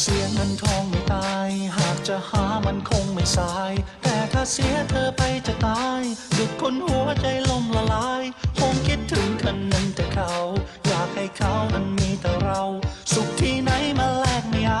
เสียเงินทองไม่ตาย หากจะหามันคงไม่สาย แต่ถ้าเสียเธอไปจะตายดุดคนหัวใจลมละลาย คงคิดถึงคนนั้นแต่เขา อยากให้เขานั้นมีแต่เรา สุขที่ไหนมาแลกไม่เอา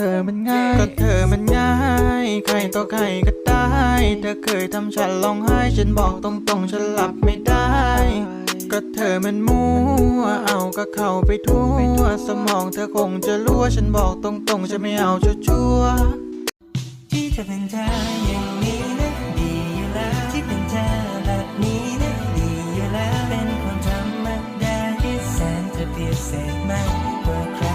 ธอมันง่าย ก็เธอมันง่าย ใครต่อใครก็ได้ เธอเคยทำฉันร้องไห้ ฉันบอกตรงๆ ฉันหลับไม่ได้ ก็เธอมันมั่ว เอาก็เข้าไปทั่ว สมองเธอคงจะรั่ว ฉันบอกตรงๆ จะไม่เอาชั่วๆที่จะเป็นเธออย่างนี้นะดีอยู่แล้วที่เป็นเธอแบบนี้นะดีอยู่แล้วเป็นความธรรมดาที่แสนจะพิเศษมากกว่าใคร